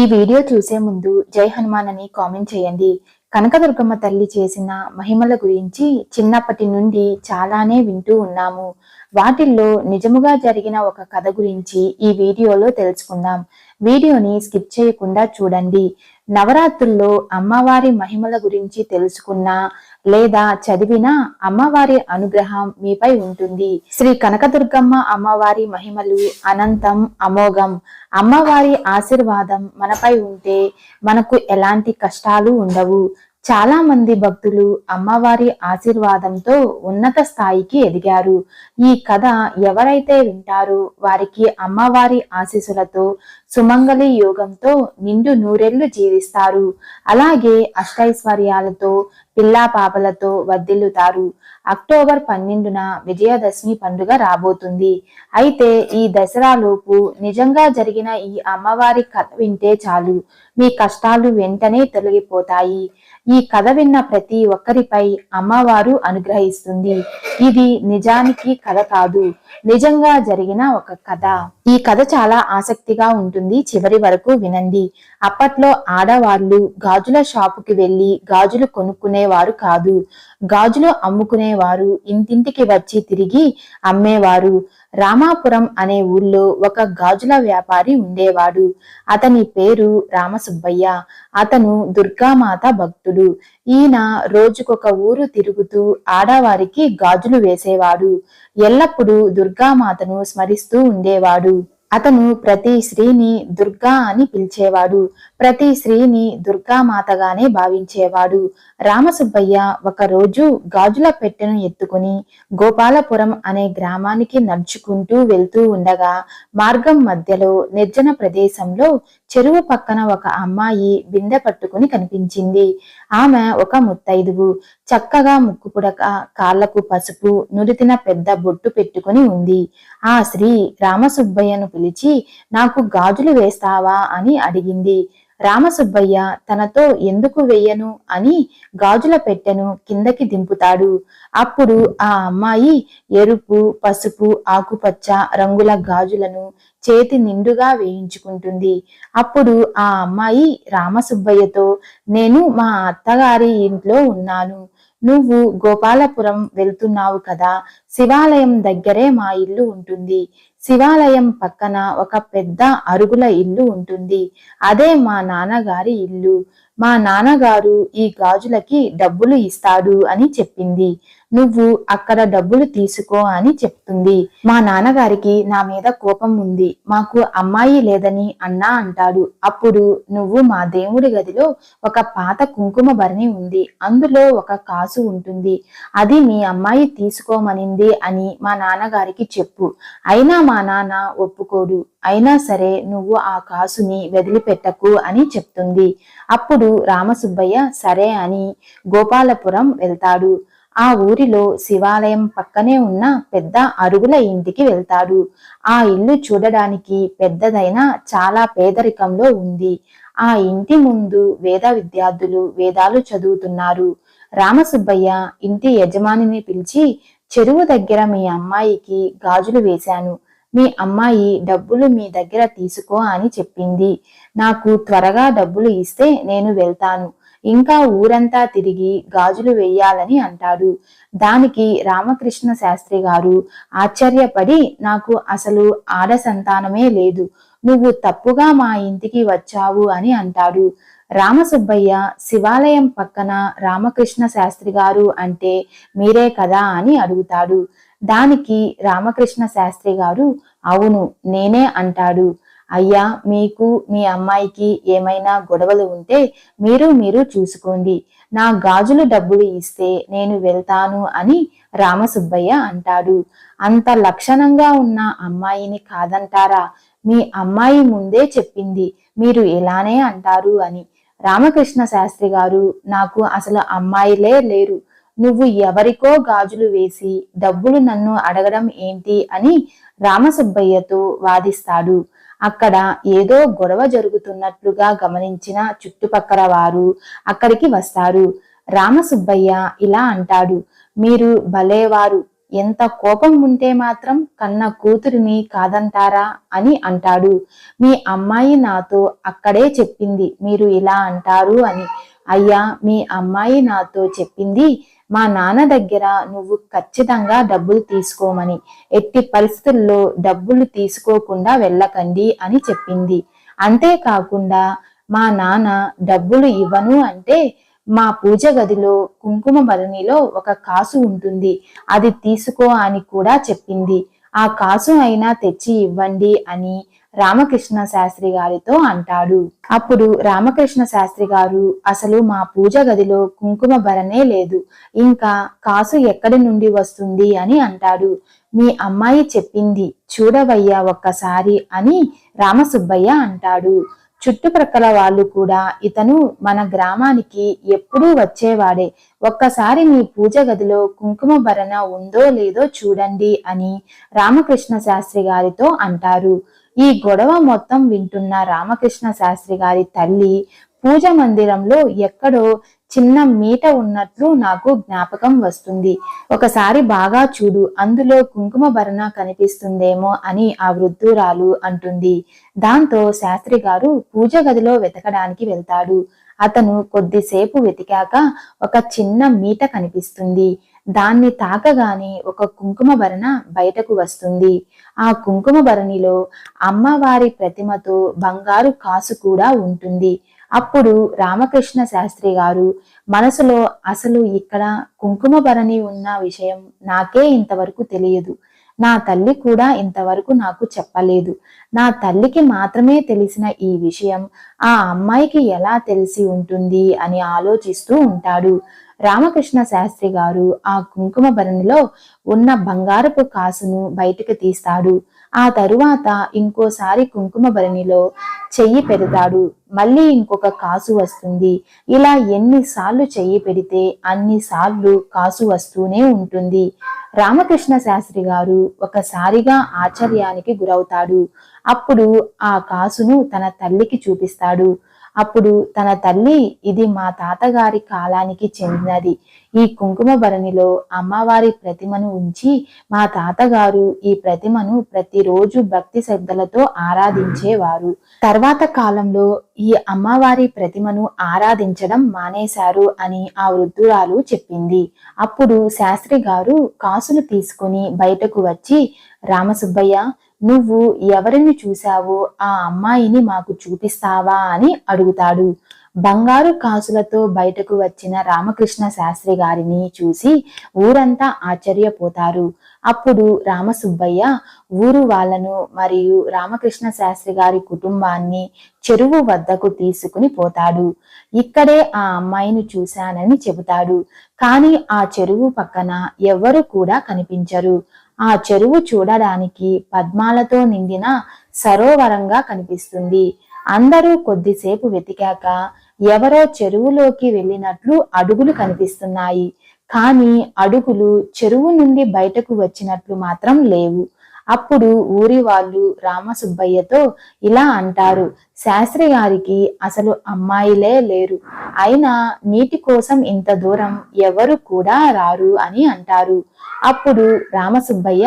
ఈ వీడియో చూసే ముందు జై హనుమాన్ అని కామెంట్ చేయండి. కనకదుర్గమ్మ తల్లి చేసిన మహిమల గురించి చిన్నప్పటి నుండి చాలానే వింటూ ఉన్నాము. వాటిల్లో నిజముగా జరిగిన ఒక కథ గురించి ఈ వీడియోలో తెలుసుకుందాం. వీడియోని స్కిప్ చేయకుండా చూడండి. నవరాత్రుల్లో అమ్మవారి మహిమల గురించి తెలుసుకున్నా లేదా చదివినా అమ్మవారి అనుగ్రహం మీపై ఉంటుంది. శ్రీ కనకదుర్గమ్మ అమ్మవారి మహిమలు అనంతం అమోఘం. అమ్మవారి ఆశీర్వాదం మనపై ఉంటే మనకు ఎలాంటి కష్టాలు ఉండవు. చాలా మంది భక్తులు అమ్మవారి ఆశీర్వాదంతో ఉన్నత స్థాయికి ఎదిగారు. ఈ కథ ఎవరైతే వింటారో వారికి అమ్మవారి ఆశీస్సులతో సుమంగళి యోగంతో నిండు నూరెళ్ళు జీవిస్తారు. అలాగే అష్టైశ్వర్యాలతో పిల్లా పాపలతో వర్ధిల్లుతారు అక్టోబర్ పన్నెండున విజయదశమి పండుగ రాబోతుంది. అయితే ఈ దసరాలోపు నిజంగా జరిగిన ఈ అమ్మవారి కథ వింటే చాలు. మీ కష్టాలు వెంటనే తొలగిపోతాయి. ఈ కథ విన్న ప్రతి ఒక్కరిపై అమ్మవారు అనుగ్రహిస్తుంది. ఇది నిజానికి కథ కాదు నిజంగా జరిగిన ఒక కథ. ఈ కథ చాలా ఆసక్తిగా ఉంటుంది. చివరి వరకు వినండి. అప్పట్లో ఆడవాళ్ళు గాజుల షాపుకి వెళ్ళి గాజులు కొనుక్కునేవారు కాదు. గాజులు అమ్ముకునే అమ్మేవారు. ఇంటింటికి వచ్చి తిరిగి అమ్మేవారు. రామాపురం అనే ఊళ్ళో ఒక గాజుల వ్యాపారి ఉండేవాడు. అతని పేరు రామసుబ్బయ్య. అతను దుర్గామాత భక్తుడు. ఈయన రోజుకొక ఊరు తిరుగుతూ ఆడవారికి గాజులు వేసేవాడు. ఎల్లప్పుడూ దుర్గామాతను స్మరిస్తూ ఉండేవాడు. అతను ప్రతి స్త్రీని దుర్గా అని పిలిచేవాడు. ప్రతి స్త్రీని దుర్గామాతగానే భావించేవాడు. రామసుబ్బయ్య ఒకరోజు గాజుల పెట్టెను ఎత్తుకుని గోపాలపురం అనే గ్రామానికి నడుచుకుంటూ వెళ్తూ ఉండగా మార్గం మధ్యలో నిర్జన ప్రదేశంలో చెరువు పక్కన ఒక అమ్మాయి బిందె పట్టుకుని కనిపించింది. ఆమె ఒక ముత్తైదువు. చక్కగా ముక్కుపుడక కాళ్ళకు పసుపు నురితిన పెద్ద బొట్టు పెట్టుకుని ఉంది. ఆ స్త్రీ రామసుబ్బయ్యను పిలిచి నాకు గాజులు వేస్తావా? అని అడిగింది. రామసుబ్బయ్య తనతో ఎందుకు వెయ్యను అని గాజుల పెట్టెను కిందకి దింపుతాడు. అప్పుడు ఆ అమ్మాయి ఎరుపు పసుపు ఆకుపచ్చ రంగుల గాజులను చేతి నిండుగా వేయించుకుంటుంది. అప్పుడు ఆ అమ్మాయి రామసుబ్బయ్యతో నేను మా అత్తగారి ఇంట్లో ఉన్నాను. నువ్వు గోపాలపురం వెళ్తున్నావు కదా శివాలయం దగ్గరే మా ఇల్లు ఉంటుంది. శివాలయం పక్కన ఒక పెద్ద అరుగుల ఇల్లు ఉంటుంది. అదే మా నాన్నగారి ఇల్లు. మా నాన్నగారు ఈ గాజులకి డబ్బులు ఇస్తాడు అని చెప్పింది. నువ్వు అక్కడ డబ్బులు తీసుకో అని చెప్తుంది. మా నాన్నగారికి నా మీద కోపం ఉంది. మాకు అమ్మాయి లేదని అన్నా అంటాడు. అప్పుడు నువ్వు మా దేవుడి గదిలో ఒక పాత కుంకుమ భరణి ఉంది. అందులో ఒక కాసు ఉంటుంది. అది మీ అమ్మాయి తీసుకోమనింది అని మా నాన్నగారికి చెప్పు. అయినా మా నాన్న ఒప్పుకోడు. అయినా సరే నువ్వు ఆ కాసుని వదిలిపెట్టకు అని చెప్తుంది. అప్పుడు రామసుబ్బయ్య సరే అని గోపాలపురం వెళ్తాడు. ఆ ఊరిలో శివాలయం పక్కనే ఉన్న పెద్ద అరుగుల ఇంటికి వెళ్తాడు. ఆ ఇల్లు చూడడానికి పెద్దదైన చాలా పేదరికంలో ఉంది. ఆ ఇంటి ముందు వేద విద్యార్థులు వేదాలు చదువుతున్నారు. రామసుబ్బయ్య ఇంటి యజమానిని పిలిచి చెరువు దగ్గర మీ అమ్మాయికి గాజులు వేశాను. మీ అమ్మాయి డబ్బులు మీ దగ్గర తీసుకో అని చెప్పింది. నాకు త్వరగా డబ్బులు ఇస్తే నేను వెళ్తాను. ఇంకా ఊరంతా తిరిగి గాజులు వేయాలని అంటాడు. దానికి రామకృష్ణ శాస్త్రి గారు ఆశ్చర్యపడి నాకు అసలు ఆడ సంతానమే లేదు. నువ్వు తప్పుగా మా ఇంటికి వచ్చావు అని అంటాడు. రామసుబ్బయ్య శివాలయం పక్కన రామకృష్ణ శాస్త్రి గారు అంటే మీరే కదా అని అడుగుతాడు. దానికి రామకృష్ణ శాస్త్రి గారు అవును నేనే అంటాడు. అయ్యా మీకు మీ అమ్మాయికి ఏమైనా గొడవలు ఉంటే మీరు మీరు చూసుకోండి. నా గాజులు డబ్బులు ఇస్తే నేను వెళ్తాను అని రామసుబ్బయ్య అంటాడు. అంత లక్షణంగా ఉన్న అమ్మాయిని కాదంటారా? మీ అమ్మాయి ముందే చెప్పింది. మీరు ఇలానే అంటారు అని. రామకృష్ణ శాస్త్రి గారు నాకు అసలు అమ్మాయిలే లేరు. నువ్వు ఎవరికో గాజులు వేసి డబ్బులు నన్ను అడగడం ఏంటి అని రామసుబ్బయ్యతో వాదిస్తాడు. అక్కడ ఏదో గొడవ జరుగుతున్నట్లుగా గమనించిన చుట్టుపక్కల వారు అక్కడికి వస్తారు. రామసుబ్బయ్య ఇలా అంటాడు మీరు భలేవారు ఎంత కోపం ఉంటే మాత్రం కన్న కూతురిని కాదంటారా? అని అంటాడు. మీ అమ్మాయి నాతో అక్కడే చెప్పింది మీరు ఇలా అంటారు అని. అయ్యా మీ అమ్మాయి నాతో చెప్పింది మా నాన్న దగ్గర నువ్వు ఖచ్చితంగా డబ్బులు తీసుకోమని. ఎట్టి పరిస్థితుల్లో డబ్బులు తీసుకోకుండా వెళ్ళకండి అని చెప్పింది. అంతేకాకుండా మా నాన్న డబ్బులు ఇవ్వను అంటే మా పూజ గదిలో కుంకుమ భరణిలో ఒక కాసు ఉంటుంది. అది తీసుకో అని కూడా చెప్పింది. ఆ కాసు అయినా తెచ్చి ఇవ్వండి అని రామకృష్ణ శాస్త్రి గారితో అంటాడు. అప్పుడు రామకృష్ణ శాస్త్రి గారు అసలు మా పూజ గదిలో కుంకుమ భరణే లేదు. ఇంకా కాసు ఎక్కడి నుండి వస్తుంది? అని అంటాడు. మీ అమ్మాయి చెప్పింది చూడవయ్యా ఒక్కసారి అని రామసుబ్బయ్య అంటాడు. చుట్టుప్రక్కల వాళ్ళు కూడా ఇతను మన గ్రామానికి ఎప్పుడూ వచ్చేవాడే. ఒక్కసారి మీ పూజ గదిలో కుంకుమ భరణ ఉందో లేదో చూడండి అని రామకృష్ణ శాస్త్రి గారితో అంటారు. ఈ గొడవ మొత్తం వింటున్న రామకృష్ణ శాస్త్రి గారి తల్లి పూజ మందిరంలో ఎక్కడో చిన్న మీట ఉన్నట్లు నాకు జ్ఞాపకం వస్తుంది. ఒకసారి బాగా చూడు అందులో కుంకుమ భరణ కనిపిస్తుందేమో అని ఆ వృద్ధురాలు అంటుంది. దాంతో శాస్త్రి గారు పూజ గదిలో వెతకడానికి వెళ్తాడు. అతను కొద్దిసేపు వెతికాక ఒక చిన్న మీట కనిపిస్తుంది. దాన్ని తాకగానే ఒక కుంకుమ భరణ బయటకు వస్తుంది. ఆ కుంకుమ భరణిలో అమ్మవారి ప్రతిమతో బంగారు కాసు కూడా ఉంటుంది. అప్పుడు రామకృష్ణ శాస్త్రి గారు మనసులో అసలు ఇక్కడ కుంకుమ భరణి ఉన్న విషయం నాకే ఇంతవరకు తెలియదు. నా తల్లి కూడా ఇంతవరకు నాకు చెప్పలేదు. నా తల్లికి మాత్రమే తెలిసిన ఈ విషయం ఆ అమ్మాయికి ఎలా తెలిసి ఉంటుంది అని ఆలోచిస్తూ ఉంటాడు. రామకృష్ణ శాస్త్రి గారు ఆ కుంకుమ భరణిలో ఉన్న బంగారపు కాసును బయటకు తీస్తాడు. ఆ తరువాత ఇంకోసారి కుంకుమ భరణిలో చెయ్యి పెడతాడు. మళ్ళీ ఇంకొక కాసు వస్తుంది. ఇలా ఎన్నిసార్లు చెయ్యి పెడితే అన్నిసార్లు కాసు వస్తూనే ఉంటుంది. రామకృష్ణ శాస్త్రి గారు ఒకసారిగా ఆశ్చర్యానికి గురవుతాడు. అప్పుడు ఆ కాసును తన తల్లికి చూపిస్తాడు. అప్పుడు తన తల్లి ఇది మా తాతగారి కాలానికి చెందినది. ఈ కుంకుమ భరణిలో అమ్మవారి ప్రతిమను ఉంచి మా తాతగారు ఈ ప్రతిమను ప్రతిరోజు భక్తి శ్రద్ధలతో ఆరాధించేవారు. తర్వాత కాలంలో ఈ అమ్మవారి ప్రతిమను ఆరాధించడం మానేశారు అని ఆ వృద్ధురాలు చెప్పింది. అప్పుడు శాస్త్రి గారు కాసులు తీసుకుని బయటకు వచ్చి రామసుబ్బయ్య నువ్వు ఎవరిని చూశావో ఆ అమ్మాయిని మాకు చూపిస్తావా అని అడుగుతాడు. బంగారు కాసులతో బయటకు వచ్చిన రామకృష్ణ శాస్త్రి గారిని చూసి ఊరంతా ఆశ్చర్యపోతారు. అప్పుడు రామసుబ్బయ్య ఊరు వాళ్ళను మరియు రామకృష్ణ శాస్త్రి గారి కుటుంబాన్ని చెరువు వద్దకు తీసుకుని పోతాడు. ఇక్కడే ఆ అమ్మాయిని చూశానని చెబుతాడు. కానీ ఆ చెరువు పక్కన ఎవ్వరు కూడా కనిపించరు. ఆ చెరువు చూడడానికి పద్మాలతో నిండిన సరోవరంగా కనిపిస్తుంది. అందరూ కొద్దిసేపు వెతికాక ఎవరో చెరువులోకి వెళ్ళినట్లు అడుగులు కనిపిస్తున్నాయి. కానీ అడుగులు చెరువు నుండి బయటకు వచ్చినట్లు మాత్రం లేవు. అప్పుడు ఊరి వాళ్ళు రామసుబ్బయ్యతో ఇలా అంటారు శాస్త్రి గారికి అసలు అమ్మాయిలే లేరు. అయినా నీటి కోసం ఇంత దూరం ఎవరు కూడా రారు అని అంటారు. అప్పుడు రామసుబ్బయ్య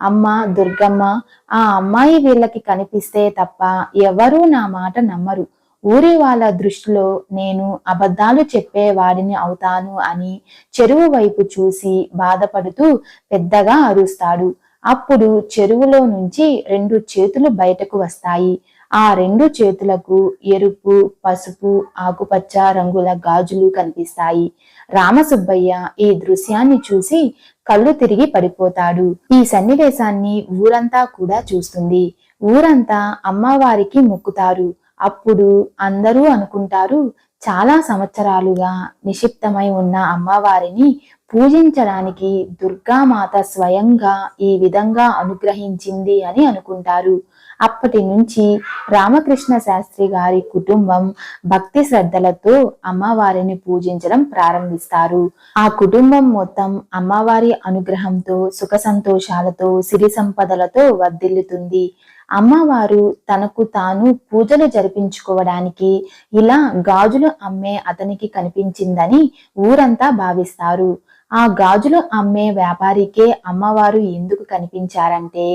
అమ్మ దుర్గమ్మ ఆ అమ్మాయి వీళ్ళకి కనిపిస్తే తప్ప ఎవరూ నా మాట నమ్మరు. ఊరి వాళ్ళ దృష్టిలో నేను అబద్ధాలు చెప్పేవాడిని అవుతాను అని చెరువు వైపు చూసి బాధపడుతూ పెద్దగా అరుస్తాడు. అప్పుడు చెరువులో నుంచి రెండు చేతులు బయటకు వస్తాయి. ఆ రెండు చేతులకు ఎరుపు పసుపు ఆకుపచ్చ రంగుల గాజులు కనిపిస్తాయి. రామసుబ్బయ్య ఈ దృశ్యాన్ని చూసి కళ్ళు తిరిగి పడిపోతాడు. ఈ సన్నివేశాన్ని ఊరంతా కూడా చూస్తుంది. ఊరంతా అమ్మవారికి మొక్కుతారు. అప్పుడు అందరూ అనుకుంటారు చాలా సంవత్సరాలుగా నిషిప్తమై ఉన్న అమ్మవారిని పూజించడానికి దుర్గామాత స్వయంగా ఈ విధంగా అనుగ్రహించింది అని అనుకుంటారు. అప్పటి నుంచి రామకృష్ణ శాస్త్రి గారి కుటుంబం భక్తి శ్రద్ధలతో అమ్మవారిని పూజించడం ప్రారంభిస్తారు. ఆ కుటుంబం మొత్తం అమ్మవారి అనుగ్రహంతో సుఖ సంతోషాలతో సిరి సంపదలతో వర్ధిల్లుతుంది. అమ్మవారు తనకు తాను పూజలు జరిపించుకోవడానికి ఇలా గాజులు అమ్మే అతనికి కనిపించిందని ఊరంతా భావిస్తారు. ఆ గాజులు అమ్మే వ్యాపారికే అమ్మవారు ఎందుకు కనిపించారంటే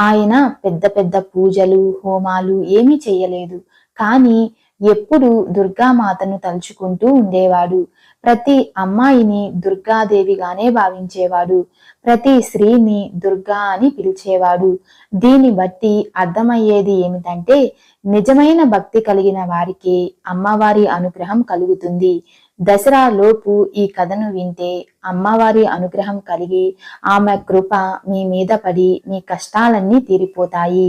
ఆయన పెద్ద పెద్ద పూజలు హోమాలు ఏమీ చేయలేదు. కానీ ఎప్పుడు దుర్గామాతను తలుచుకుంటూ ఉండేవాడు. ప్రతి అమ్మాయిని దుర్గాదేవిగానే భావించేవాడు. ప్రతి స్త్రీని దుర్గా అని పిలిచేవాడు. దీన్ని బట్టి అర్థమయ్యేది ఏమిటంటే నిజమైన భక్తి కలిగిన వారికి అమ్మవారి అనుగ్రహం కలుగుతుంది. దసరా లోపు ఈ కథను వింటే అమ్మవారి అనుగ్రహం కలిగి ఆమె కృప మీ మీద పడి మీ కష్టాలన్నీ తీరిపోతాయి.